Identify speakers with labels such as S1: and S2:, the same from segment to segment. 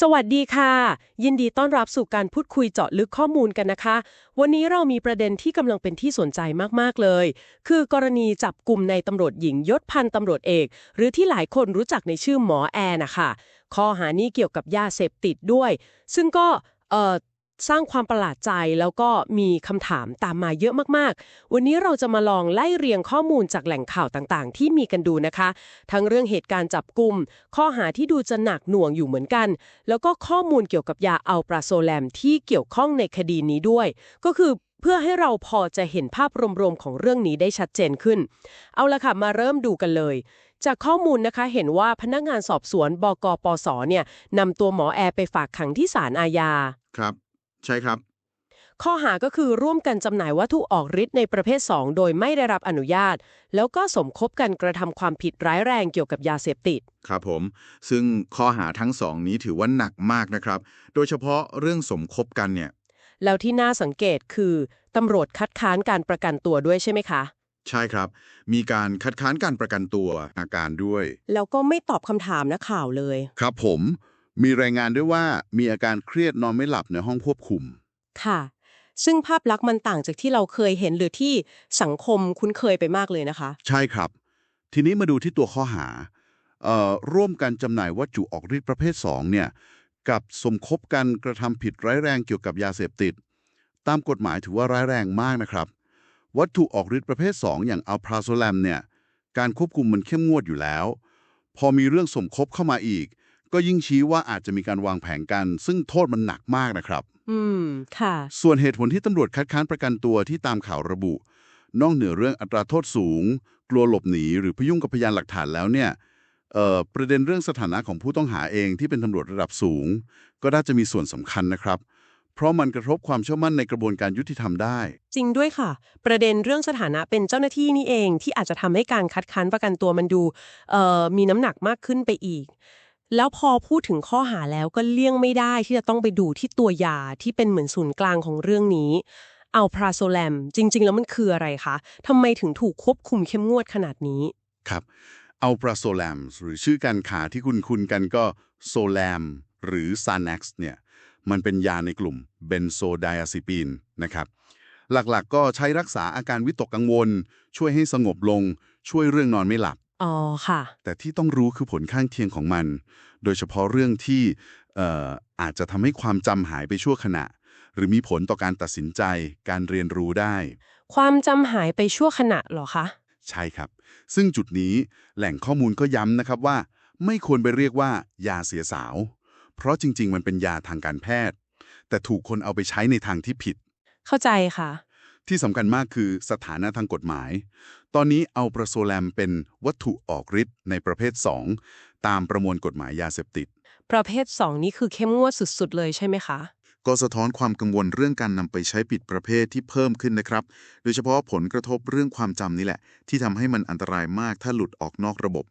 S1: สวัสดีค่ะ ยินดีต้อนรับสู่การพูดคุยเจาะลึกข้อมูลกันนะคะ วันนี้เรามีประเด็นที่กำลังเป็นที่สนใจมากๆเลย คือกรณีจับกลุ่มในตำรวจหญิงยศพันตำรวจเอก หรือที่หลายคนรู้จักในชื่อหมอแอร์นะคะข้อหานี้เกี่ยวกับยาเสพติดด้วย ซึ่งก็เอ่อ สร้างความประหลาดใจแล้วก็มีคำถามตามมาเยอะมากๆ วันนี้เราจะมาลองไล่เรียงข้อมูลจากแหล่งข่าวต่างๆ ที่มีกันดูนะคะ ทั้งเรื่องเหตุการณ์จับกลุ่มข้อหาที่ดูจะหนักหน่วงอยู่เหมือนกัน แล้วก็ข้อมูลเกี่ยวกับยาอัลปราโซแลมที่เกี่ยวข้องในคดีนี้ด้วย ก็คือเพื่อให้เราพอจะเห็นภาพรวมๆของเรื่องนี้ได้ชัดเจนขึ้น เอาละค่ะมาเริ่มดูกันเลย จากข้อมูลนะคะเห็นว่าพนักงานสอบสวนบกปสเนี่ยนำตัวหมอแอร์ไปฝากขังที่ศาลอาญา
S2: ครับ ใช่ครับ
S1: ข้อหาก็คือร่วมกันจำหน่ายวัตถุออกฤทธิ์ในประเภท 2 โดยไม่ได้รับอนุญาต แล้วก็สมคบกันกระทำความผิดร้ายแรงเกี่ยวกับยาเสพติด
S2: ครับผม ซึ่งข้อหาทั้งสองนี้ถือว่าหนักมากนะครับ โดยเฉพาะเรื่องสมคบกันเนี่ย
S1: แล้วที่น่าสังเกตคือตำรวจคัดค้านการประกันตัวด้วยใช่ไหมคะ
S2: ใช่ครับ มีการคัดค้านการประกันตัวอาการด้วย
S1: แล้วก็ไม่ตอบคำถามนักข่าวเลย
S2: ครับผม มีรายงานด้วยว่ามีอาการเครียดนอนไม่หลับในห้องควบคุม
S1: ค่ะ ซึ่งภาพลักษณ์มันต่างจากที่เราเคยเห็นหรือที่สังคมคุ้นเคยไปมากเลยนะคะ
S2: ใช่ครับ ทีนี้มาดูที่ตัวข้อหาเอ่อร่วมกันจำหน่ายวัตถุออกฤทธิ์ประเภท 2 เนี่ย กับสมคบกันกระทำผิดร้ายแรงเกี่ยวกับยาเสพติด ตามกฎหมายถือว่าร้ายแรงมากนะครับ วัตถุออกฤทธิ์ประเภท 2 อย่างอัลพราโซแลมเนี่ย การควบคุมมันเข้มงวดอยู่แล้ว พอมีเรื่องสมคบเข้ามาอีก ก็ยิ่งชี้ว่าอาจจะมีการวางแผนกัน ซึ่งโทษมันหนักมากนะครับ
S1: อืม ค่ะ
S2: ส่วนเหตุผลที่ตำรวจคัดค้านประกันตัวที่ตามข่าวระบุ นอกเหนือเรื่องอัตราโทษสูง กลัวหลบหนีหรือพยุ่งกับพยานหลักฐานแล้วเนี่ยเอ่อประเด็นเรื่องสถานะของผู้ต้องหาเองที่เป็นตำรวจระดับสูง ก็น่าจะมีส่วนสำคัญนะครับ เพราะมันกระทบความเชื่อมั่นในกระบวนการยุติธรรมได้
S1: จริงด้วยค่ะ ประเด็นเรื่องสถานะเป็นเจ้าหน้าที่นี่เองที่อาจจะทำให้การคัดค้านประกันตัวมันดูเอ่อมีน้ำหนักมากขึ้นไปอีก แล้วพอพูดถึงข้อหาแล้วก็เลี่ยงไม่ได้ที่จะต้องไปดูที่ตัวยาที่เป็นเหมือนศูนย์กลางของเรื่องนี้เอาพราโซแลมจริง ๆ แล้วมันคืออะไรคะทำไมถึงถูกควบคุมเข้มงวดขนาดนี้
S2: ครับเอาปราโซแลมหรือชื่อการขาที่คุณคุณกันก็โซแลมหรือซานักซ์เนี่ยมันเป็นยาในกลุ่มเบนโซไดอะซิปีนนะครับ หลักๆก็ใช้รักษาอาการวิตกกังวล ช่วยให้สงบลง ช่วยเรื่องนอนไม่หลับ
S1: อ๋อค่ะ
S2: แต่ที่ต้องรู้คือผลข้างเคียงของมัน โดยเฉพาะเรื่องที่เอ่ออาจจะทำให้ความจำหายไปชั่วขณะ หรือมีผลต่อการตัดสินใจ การเรียนรู้ได้
S1: ความจำหายไปชั่วขณะเหรอคะ
S2: ใช่ครับ ซึ่งจุดนี้แหล่งข้อมูลก็ย้ำนะครับว่า ไม่ควรไปเรียกว่า ยาเสียสาว เพราะจริง ๆ มันเป็นยาทางการแพทย์ แต่ถูกคนเอาไปใช้ในทางที่ผิด
S1: เข้าใจค่ะ
S2: ที่สำคัญมากคือสถานะทางกฎหมาย ตอนนี้เอาประโซแลมเป็นวัตถุออกฤทธิ์ในประเภท 2 ตามประมวลกฎหมายยาเสพติด
S1: ประเภท 2 นี้คือเข้มงวดสุดๆ เลยใช่ไหมคะ
S2: ก็สะท้อนความกังวลเรื่องการนำไปใช้ผิดประเภทที่เพิ่มขึ้นนะครับ โดยเฉพาะผลกระทบเรื่องความจำนี่แหละ ที่ทำให้มันอันตรายมากถ้าหลุดออกนอกระบบ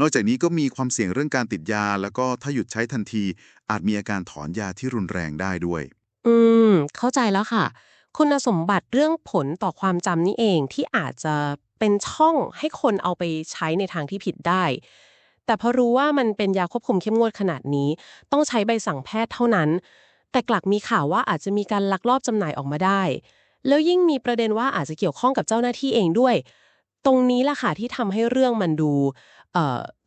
S2: นอกจากนี้ก็มีความเสี่ยงเรื่องการติดยา แล้วก็ถ้าหยุดใช้ทันที อาจมีอาการถอนยาที่รุนแรงได้ด้วย
S1: อืม เข้าใจแล้วค่ะคุณสมบัติเรื่องผลต่อความจำนี่เองที่อาจจะ เป็นช่องให้คนเอาไปใช้ในทางที่ผิดได้ แต่พอรู้ว่ามันเป็นยาควบคุมเข้มงวดขนาดนี้ ต้องใช้ใบสั่งแพทย์เท่านั้น แต่กลับมีข่าวว่าอาจจะมีการลักลอบจำหน่ายออกมาได้ แล้วยิ่งมีประเด็นว่าอาจจะเกี่ยวข้องกับเจ้าหน้าที่เองด้วย ตรงนี้แหละค่ะที่ทำให้เรื่องมันดู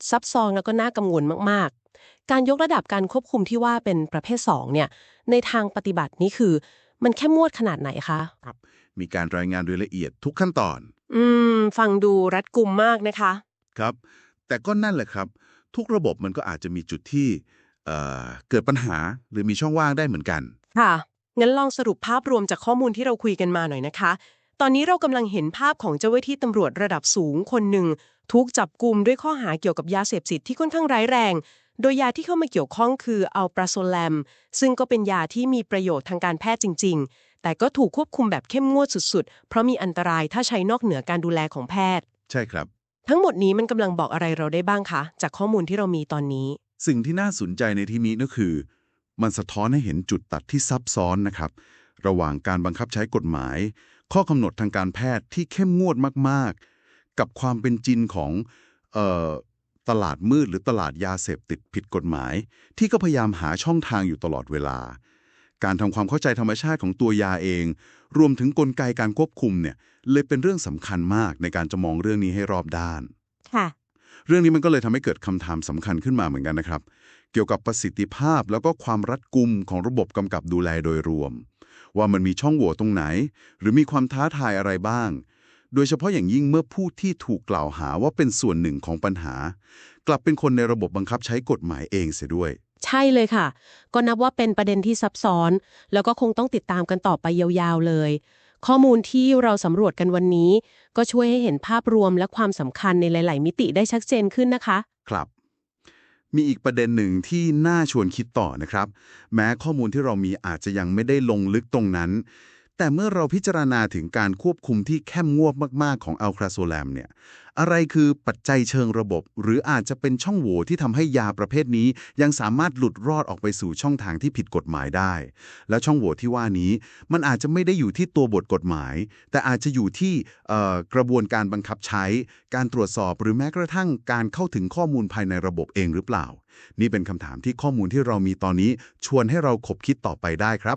S1: ซับซ้อนแล้วก็น่ากังวลมากๆ การยกระดับการควบคุมที่ว่าเป็นประเภท2เนี่ยในทางปฏิบัตินี่คือมันแค่มวดขนาดไหนคะ
S2: มีการรายงานโดยละเอียดทุกขั้นตอน
S1: อืม ฟังดูรัดกุมมากนะคะ
S2: ครับ แต่ก็นั่นแหละครับ ทุกระบบมันก็อาจจะมีจุดที่เอ่อเกิดปัญหาหรือมีช่องว่างได้เหมือนกัน
S1: ค่ะ งั้นลองสรุปภาพรวมจากข้อมูลที่เราคุยกันมาหน่อยนะคะ ตอนนี้เรากำลังเห็นภาพของเจ้าหน้าที่ตำรวจระดับสูงคนหนึ่งถูกจับกลุ่มด้วยข้อหาเกี่ยวกับยาเสพติดที่ค่อนข้างร้ายแรง โดยยาที่เข้ามาเกี่ยวข้องคืออัลปราโซแลม ซึ่งก็เป็นยาที่มีประโยชน์ทางการแพทย์จริง ๆ แต่ก็ถูกควบคุมแบบเข้มงวดสุดๆ เพราะมีอันตรายถ้าใช้นอกเหนือการดูแลของแพทย์
S2: ใช่ครับ
S1: ทั้งหมดนี้มันกำลังบอกอะไรเราได้บ้างคะ จากข้อมูลที่เรามีตอนนี้
S2: สิ่งที่น่าสนใจในที่นี้ก็คือ มันสะท้อนให้เห็นจุดตัดที่ซับซ้อนนะครับ ระหว่างการบังคับใช้กฎหมาย ข้อกำหนดทางการแพทย์ที่เข้มงวดมากๆ กับความเป็นจริงของเอ่อ ตลาดมืดหรือตลาดยาเสพติดผิดกฎหมาย ที่ก็พยายามหาช่องทางอยู่ตลอดเวลา การทำความเข้าใจธรรมชาติของตัวยาเอง รวมถึงกลไกการควบคุมเนี่ยเลยเป็นเรื่องสำคัญมากในการจะมองเรื่องนี้ให้รอบด้าน
S3: ค่ะ
S2: เรื่องนี้มันก็เลยทำให้เกิดคำถามสำคัญขึ้นมาเหมือนกันนะครับ เกี่ยวกับประสิทธิภาพแล้วก็ความรัดกุมของระบบกำกับดูแลโดยรวม ว่ามันมีช่องโหว่ตรงไหน หรือมีความท้าทายอะไรบ้าง โดยเฉพาะอย่างยิ่งเมื่อผู้ที่ถูกกล่าวหาว่าเป็นส่วนหนึ่งของปัญหา กลับเป็นคนในระบบบังคับใช้กฎหมายเองเสียด้วย
S1: ใช่เลยค่ะ ก็นับว่าเป็นประเด็นที่ซับซ้อน แล้วก็คงต้องติดตามกันต่อไปยาวๆเลย ข้อมูลที่เราสำรวจกันวันนี้ ก็ช่วยให้เห็นภาพรวมและความสำคัญในหลาย ๆ มิติได้ชัดเจนขึ้นนะคะ
S2: ครับ มีอีกประเด็นหนึ่งที่น่าชวนคิดต่อนะครับ แม้ข้อมูลที่เรามีอาจจะยังไม่ได้ลงลึกตรงนั้น แต่เมื่อเราพิจารณาถึงการควบคุมที่เข้มงวดมาก ๆ ของอัลคราโซแลมเนี่ยอะไรคือปัจจัยเชิงระบบ หรืออาจจะเป็นช่องโหว่ที่ทำให้ยาประเภทนี้ ยังสามารถหลุดรอดออกไปสู่ช่องทางที่ผิดกฎหมายได้ แล้วช่องโหว่ที่ว่านี้ มันอาจจะไม่ได้อยู่ที่ตัวบทกฎหมาย แต่อาจจะอยู่ที่กระบวนการบังคับใช้ การตรวจสอบหรือแม้กระทั่งการเข้าถึงข้อมูลภายในระบบเองหรือเปล่า นี่เป็นคำถามที่ข้อมูลที่เรามีตอนนี้ชวนให้เราขบคิดต่อไปได้ครับ